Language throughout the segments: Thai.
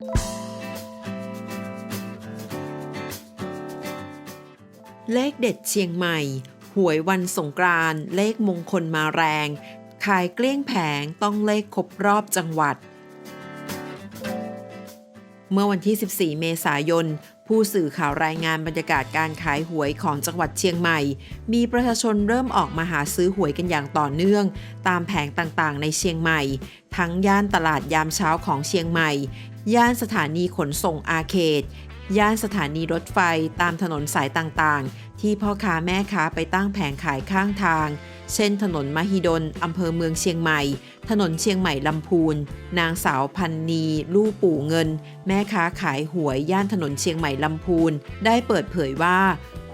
เลขเด็ดเชียงใหม่ หวยวันสงกรานต์เลขมงคลมาแรง ขายเกลี้ยงแผงต้องเลขครบรอบจังหวัด เมื่อวันที่ 14 เมษายน ผู้สื่อข่าวรายงานบรรยากาศการขายหวยของจังหวัดเชียงใหม่ มีประชาชนเริ่มออกมาหาซื้อหวยกันอย่างต่อเนื่อง ตามแผงต่างๆ ในเชียงใหม่ ทั้งย่านตลาดยามเช้าของเชียงใหม่ ย่านสถานีขนส่งอาเขต ย่านสถานีรถไฟตามถนนสายต่างๆ ที่พ่อค้าแม่ค้าไปตั้งแผงขายข้างทาง เช่น ถนนมหิดลอำเภอเมืองเชียงใหม่ ถนนเชียงใหม่ลำพูน นางสาวพันนี ลู่ปู่เงิน แม่ค้าขายหวยย่านถนนเชียงใหม่ลำพูน ได้เปิดเผยว่า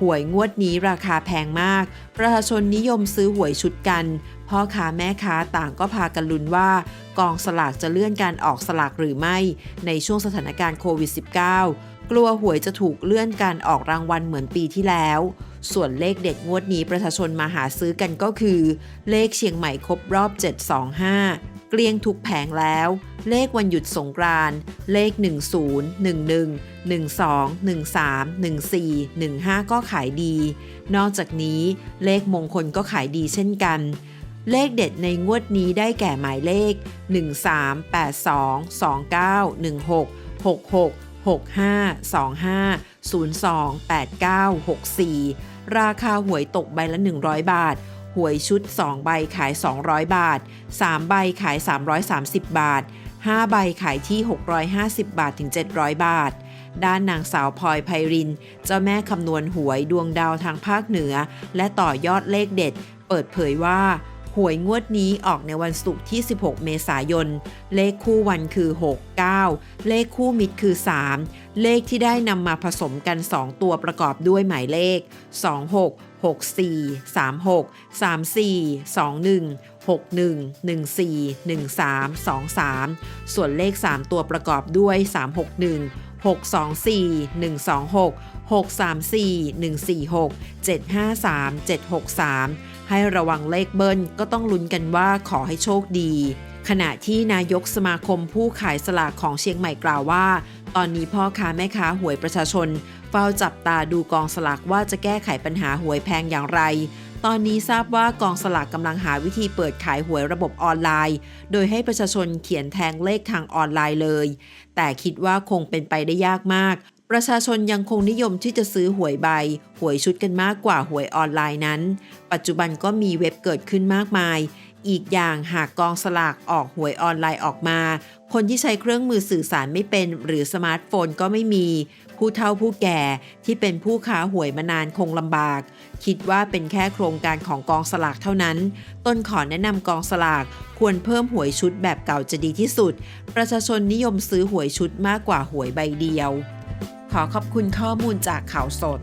หวยงวดนี้ราคาแพงมาก ประชาชนนิยมซื้อหวยชุดกัน พ่อค้าแม่ค้าต่างก็พากันลุ้นว่า กองสลากจะเลื่อนการออกสลากหรือไม่ ในช่วงสถานการณ์โควิด -19 กลัวหวยจะถูกเลื่อนการออกรางวัลเหมือนปีที่แล้ว ส่วนเลขเด็ดงวดนี้ประชาชนมาหาซื้อกันก็คือ เลขเชียงใหม่ครบรอบ 725 เกลี้ยงทุกแผงแล้ว เลขวันหยุดสงกรานต์เลข 10 11 12 13 14 15 ก็ขายดี นอกจากนี้เลขมงคลก็ขายดีเช่นกัน เลขเด็ดในงวดนี้ได้แก่หมายเลข 13 82 29 16 66 65 25 02 89 64 ราคาหวยตกใบละ 100 บาท หวยชุด 2 ใบขาย 200 บาท 3 ใบขาย 330 บาท 5 ใบขายที่ 650 บาทถึง 700 บาท ด้านนางสาวพลอยไพริน เจ้าแม่คำนวณหวยดวงดาวทางภาคเหนือ และต่อยอดเลขเด็ด เปิดเผยว่าหวยงวดนี้ออกในวันศุกร์ที่ 16 เมษายน เลขคู่วันคือ 6 9 เลขคู่มิตรคือ 3 เลขที่ได้นำมาผสมกัน 2 ตัวประกอบด้วยหมายเลข 26 64 36 34 21 61 14 13 23 ส่วนเลข 3 ตัวประกอบด้วย 361 624 126 634 146 753 763 ให้ระวังเลขเบิ้ลก็ต้องลุ้นกันว่าขอให้โชคดี ขณะที่นายกสมาคมผู้ขายสลากของเชียงใหม่กล่าวว่า ตอนนี้พ่อค้าแม่ค้าหวยประชาชน เฝ้าจับตาดูกองสลากว่าจะแก้ไขปัญหาหวยแพงอย่างไร ตอนนี้ทราบว่ากองสลากกำลังหาวิธีเปิดขายหวยระบบออนไลน์ โดยให้ประชาชนเขียนแทงเลขทางออนไลน์เลย แต่คิดว่าคงเป็นไปได้ยากมาก ประชาชนยังคงนิยมที่จะซื้อหวยใบ หวยชุดกันมากกว่าหวยออนไลน์นั้น ปัจจุบันก็มีเว็บเกิดขึ้นมากมาย อีกอย่างหากกองสลากออกหวยออนไลน์ออกมา คนที่ใช้เครื่องมือสื่อสารไม่เป็นหรือสมาร์ทโฟนก็ไม่มี ผู้เฒ่าผู้แก่ที่เป็นผู้ค้าหวยมานานคงลำบาก คิดว่าเป็นแค่โครงการของกองสลากเท่านั้น ต้นขอแนะนำกองสลากควรเพิ่มหวยชุดแบบเก่าจะดีที่สุด ประชาชนนิยมซื้อหวยชุดมากกว่าหวยใบเดียว ขอขอบคุณข้อมูลจากข่าวสด